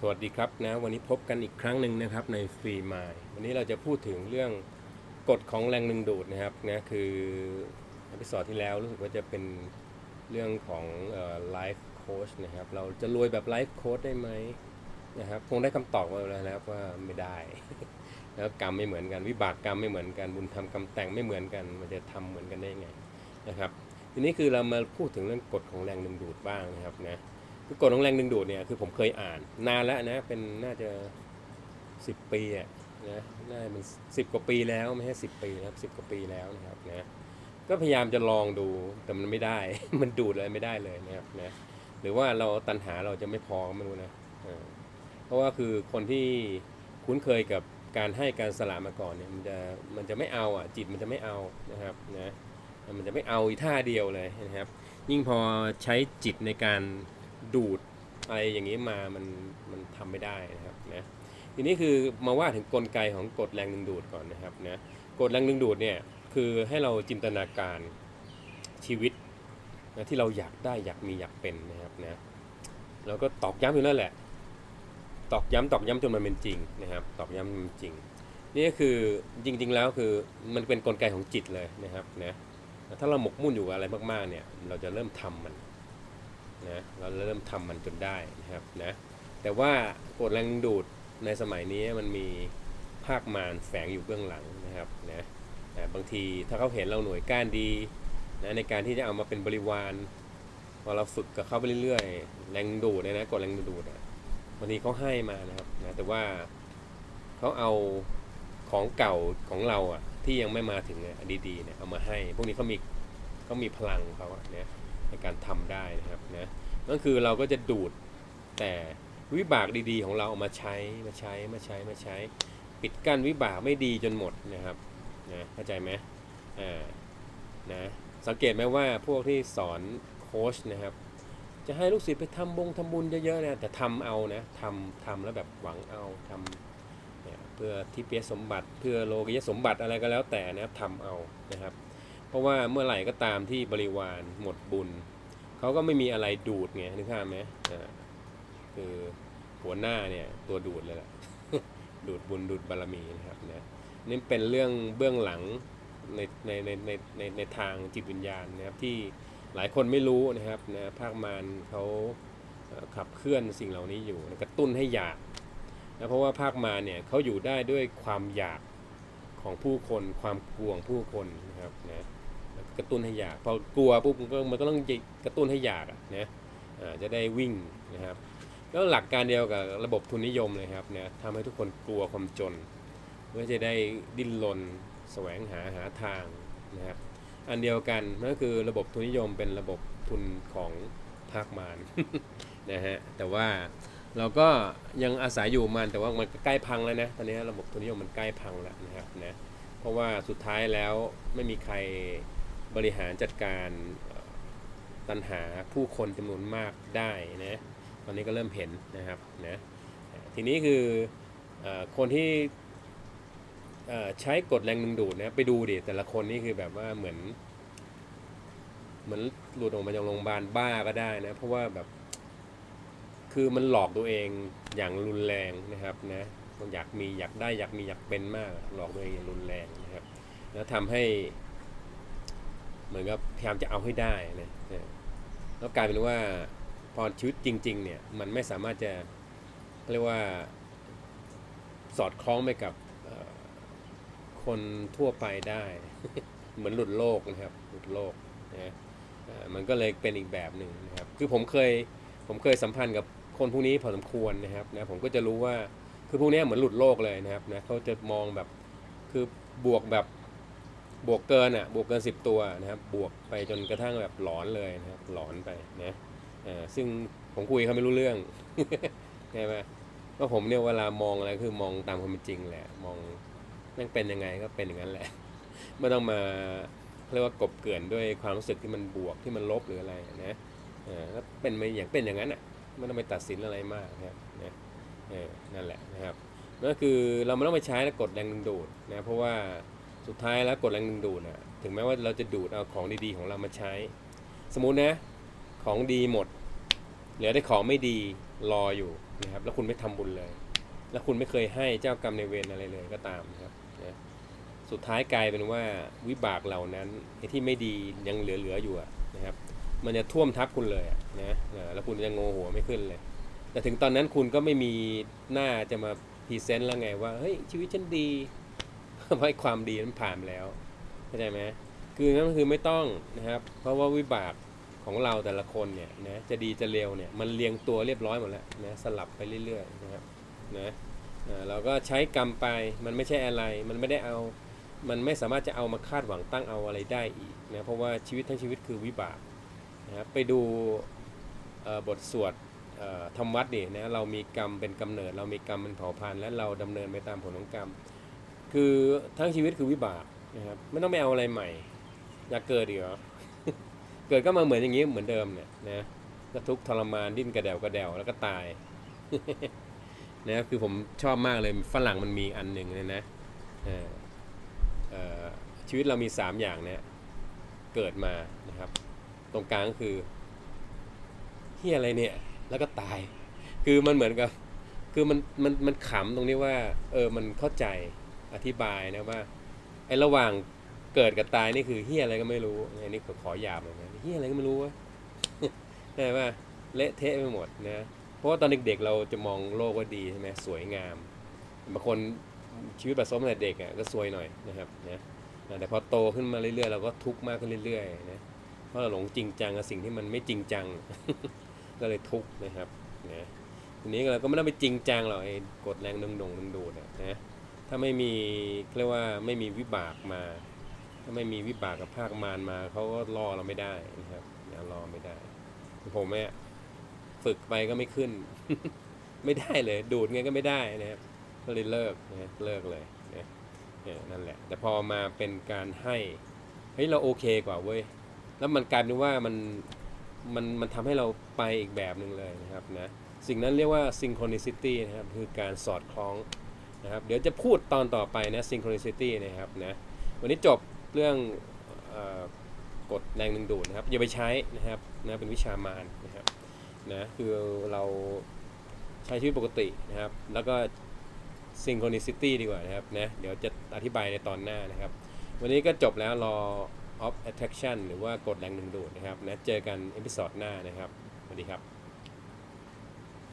สวัสดีครับนะวันนี้พบกันอีกครั้งหนึ่งนะครับในฟรีมายวันนี้เราจะพูดถึงเรื่องกฎของแรงดึงดูดนะครับนะคืออพิสอดที่แล้วรู้สึกว่าจะเป็นเรื่องของไลฟ์โค้ชนะครับเราจะรวยแบบไลฟ์โค้ชได้ไหมนะครับคงได้คำตอบมาแล้วนะครับว่าไม่ได้ แล้วกรรมไม่เหมือนกัน วิบากกรรมไม่เหมือนกันบุญทำกรรมแต่งไม่เหมือนกัน มันจะทำเหมือนกันได้ยังไงนะครับทีนี้คือเรามาพูดถึงเรื่องกฎของแรงดึงดูดบ้างนะครับนะ คือกฎของแรงดึงดูดเนี่ยคือผมเคยอ่านนานแล้วนะเป็นน่าจะสิบปีอะนะน่าจะเป็นสิบกว่าปีแล้วไม่ใช่สิบปีนะครับสิบกว่าปีแล้วนะครับนะก็พยายามจะลองดูแต่มันไม่ได้ มันดูดอะไรไม่ได้เลยนะครับนะหรือว่าเราตันหาเราจะไม่พอไม่รู้นะเออเพราะว่าคือคนที่คุ้นเคยกับการให้การสละมาก่อนเนี่ยมันจะมันจะไม่เอาอะจิตมันจะไม่เอานะครับนะมันจะไม่เอาอีท่าเดียวเลยนะครับ ยิ่งพอใช้จิตในการ ดูดอะไรอย่างนี้มามันมันทำไม่ได้นะครับนะทีนี้คือมาว่าถึงกลไกของกฎแรงดึงดูดก่อนนะครับนะกฎแรงดึงดูดเนี่ยคือให้เราจินตนาการชีวิตนะที่เราอยากได้อยากมีอยากเป็นนะครับนะเราก็ตอกย้ำอยู่นั่นแหละ ตอกย้ำตอกย้ำจนมันเป็นจริงนะครับ ตอกย้ำจนมันจริง นี่ก็คือจริง ๆ แล้วคือมันเป็นกลไกของจิตเลยนะครับนะถ้าเราหมกมุ่นอยู่อะไรมากๆเนี่ยเราจะเริ่มทำมัน นะเราเริ่มทำมันจนได้นะครับนะแต่ว่ากฎแรงดูดในสมัยนี้มันมีภาคมารแฝงอยู่เบื้องหลังนะครับนะนะบางทีถ้าเขาเห็นเราหน่วยก้านดีนะในการที่จะเอามาเป็นบริวารพอเราฝึกกับเขาไปเรื่อยๆ แรงดูดเนี่ยนะกฎแรงดูดอะบางทีเขาให้มานะครับนะแต่ว่าเขาเอาของเก่าของเราอะที่ยังไม่มาถึงอะดีๆเนี่ยเอามาให้ พวกนี้เขามีเขามีพลังเขาเนี่ย ในการทำได้นะครับนะนั่นคือเราก็จะดูดแต่วิบากดีๆ ของเราเอามาใช้มาใช้มาใช้มาใช้ ปิดกั้นวิบากไม่ดีจนหมดนะครับนะเข้าใจไหมอ่านะสังเกตไหมว่าพวกที่สอนโค้ชนะครับ จะให้ลูกศิษย์ไปทำบงทำบุญเยอะๆนะแต่ทำเอานะทำทำแล้วแบบหวังเอาทำเพื่อทิพยสมบัติเพื่อโลกิยสมบัติอะไรก็แล้วแต่นะครับทำเอานะครับ ราะว่าเมื่อไหร่ก็ตามที่บริวารหมดบุญ เขาก็ไม่มีอะไรดูดไงนึกภาพไหมอ่าคือหัวหน้าเนี่ยตัวดูดเลยแหละดูดบุญดูดบารมีนะครับนะนี่เป็นเรื่องเบื้องหลังในในในในในในทางจิตวิญญาณนะครับที่หลายคนไม่รู้นะครับนะภาคมารเขาขับเคลื่อนสิ่งเหล่านี้อยู่กระตุ้นให้อยากนะเพราะว่าภาคมารเนี่ยเขาอยู่ได้ด้วยความอยากของผู้คนความกลวของผู้คนนะครับนะ กระตุ้นให้อยาก พอกลัวปุ๊บมันก็มันก็ต้องกระตุ้นให้อยากนะจะได้วิ่งนะครับก็หลักการเดียวกับระบบทุนนิยมเลยครับนะทำให้ทุกคนกลัวความจนเพื่อจะได้ดิ้นรนแสวงหาหาทางนะครับอันเดียวกันนั่นก็คือระบบทุนนิยมเป็นระบบทุนของภาคมารนะฮะแต่ว่าเราก็ยังอาศัยอยู่มันแต่ว่ามันใกล้พังแล้วนะตอนนี้ระบบทุนนิยมมันใกล้พังแล้วนะครับนะเพราะว่าสุดท้ายแล้วไม่มีใคร บริหารจัดการตัณหาผู้คนจำนวนมากได้นะตอนนี้ก็เริ่มเห็นนะครับนะทีนี้คืออคนที่ใช้กฎแรงดึงดูดนะไปดูดิแต่ละคนนี่คือแบบว่าเหมือน เหมือนหลุดออกมาจากโรงพยาบาลบ้าก็ได้นะเพราะว่าแบบคือมันหลอกตัวเองอย่างรุนแรงนะครับนะอยากมีอยากได้อยากมีอยากเป็นมาก หลอกตัวเองอย่างรุนแรงนะครับ แล้วทำให้ เหมือนกับพยายามจะเอาให้ได้นะเออแล้วกลายเป็นว่าพอชีวิตจริง ๆ เนี่ยมันไม่สามารถจะเรียกว่าสอดคล้องไปกับคนทั่วไปได้ เหมือนหลุดโลกนะครับ หลุดโลกนะเอ่อมันก็เลยเป็นอีกแบบหนึ่งนะครับ คือผมเคยผมเคยสัมพันธ์กับคนพวกนี้พอสมควรนะครับนะผมก็จะรู้ว่าคือพวกนี้เหมือนหลุดโลกเลยนะครับนะเขาจะมองแบบคือบวกแบบ บวกเกินอะบวกเกิน 10 ตัวนะครับบวกไปจนกระทั่งแบบหลอนเลยนะครับหลอนไปนะอ่อซึ่งผมคุยเขาไม่รู้เรื่องใช่ไหมก็ผมเนี่ยเวลามองอะไรคือมองตามความเป็นจริงแหละ มองแม่งเป็นยังไงก็เป็นอย่างนั้นแหละ ไม่ต้องมาเรียกว่ากบเกลื่อนด้วยความรู้สึกที่มันบวกที่มันลบหรืออะไรนะเออก็เป็นไปอย่างเป็นอย่างนั้นอะไม่ต้องไปตัดสินอะไรมากนะครับนะนั่นแหละนะครับนั่นคือเราไม่ต้องไปใช้กฎแรงดึงดูดนะเพราะว่า สุดท้ายแล้วกดแรงดึงดูดนะถึงแม้ว่าเราจะดูดเอาของดีๆของเรามาใช้ สมมุตินะ ของดีหมด เหลือได้ของไม่ดีรออยู่นะครับ แล้วคุณไม่ทำบุญเลย แล้วคุณไม่เคยให้เจ้ากรรมในเวรอะไรเลยก็ตามนะครับนะสุดท้ายกลายเป็นว่าวิบากเหล่านั้นไอ้ที่ไม่ดียังเหลือๆอยู่นะครับ มันจะท่วมทับคุณเลยนะแล้วคุณจะงงหัวไม่ขึ้นเลย แต่ถึงตอนนั้นคุณก็ไม่มีหน้าจะมาพรีเซนต์แล้วไงว่าเฮ้ยชีวิตฉันดี เพราะไอ้ความดีนั้นผ่านแล้วเข้าใจไหมคือนั่นคือไม่ต้องนะครับ เพราะว่าวิบากของเราแต่ละคนเนี่ยนะจะดีจะเลวเนี่ยมันเรียงตัวเรียบร้อยหมดแล้วนะสลับไปเรื่อยๆนะครับนะเราก็ใช้กรรมไปมันไม่ใช่อะไร มันไม่ได้เอา มันไม่สามารถจะเอามาคาดหวังตั้งเอาอะไรได้อีกนะเพราะว่าชีวิตทั้งชีวิตคือวิบากนะครับไปดูบทสวดธรรมวัดนี่นะเรามีกรรมเป็นกำเนิด เรามีกรรมเป็นเผ่าพันธุ์และเราดำเนินไปตามผลของกรรม คือทั้งชีวิตคือวิบากนะครับไม่ต้องไปเอาอะไรใหม่ อยากเกิดอีกเหรอเกิดก็มาเหมือนอย่างนี้เหมือนเดิมเนี่ยนะก็ทุกทรมานดิ้นกระเดวกระเดวแล้วก็ตายนะคือผมชอบมากเลยฝรั่งมันมีอันหนึ่งเลยนะชีวิตเรามีสามอย่างเนี่ยเกิดมานะครับ ตรงกลางก็คือเฮียอะไรเนี่ย แล้วก็ตาย คือมันเหมือนกับ คือมันมันมันขำตรงนี้ว่า เออมันเข้าใจ อธิบายนะว่าไอ้ระหว่างเกิดกับตายนี่คือเฮียอะไรก็ไม่รู้อันนี้ขอหยาบเลยนะเฮียอะไรก็ไม่รู้วะใช่ป่ะเละเทะไปหมดนะ เพราะว่าตอนเด็กๆเราจะมองโลกว่าดีใช่ไหมสวยงามบางคนชีวิตแบบส้มแต่เด็กอะก็สวยหน่อยนะครับนะแต่พอโตขึ้นมาเรื่อยๆเราก็ทุกข์มากขึ้นเรื่อยๆนะเพราะเราหลงจริงจังกับสิ่งที่มันไม่จริงจัง ก็เลยทุกข์นะครับนะทีนี้เราก็ไม่ต้องไปจริงจังหรอกไอ้กดแรงดึงดงดึงดูดอะนะ ถ้าไม่มีเรียกว่าไม่มีวิบากมา ถ้าไม่มีวิบากกับภาคมารมาเขาก็ล่อเราไม่ได้นะครับนะล่อไม่ได้ ผมเนี่ยฝึกไปก็ไม่ขึ้น ไม่ได้เลย ดูดไงก็ไม่ได้นะครับก็เลยเลิกนะเลิกเลยนะเนี่ยนั่นแหละ แต่พอมาเป็นการให้เฮ้ยเราโอเคกว่าเว้ยแล้วมันกลายเป็นว่ามันมันมันทำให้เราไปอีกแบบหนึ่งเลยนะครับนะสิ่งนั้นเรียกว่า synchronicity นะครับ คือการสอดคล้อง นะครับเดี๋ยวจะพูดตอนต่อไปนะ synchronicity นะครับนะวันนี้จบเรื่องอกฎแรงดึงดูดนะครับอย่าไปใช้นะครับนะเป็นวิชามารนะครับนะคือเราใช้ชีวิตปกตินะครับ แล้วก็ synchronicity ดีกว่านะครับนะเดี๋ยวจะอธิบายในตอนหน้านะครับ วันนี้ก็จบแล้วรอ of attraction หรือว่ากฎแรงดึงดูดนะครับนะเจอกันเอพิ o d ดหน้านะครับ สวัสดีครับ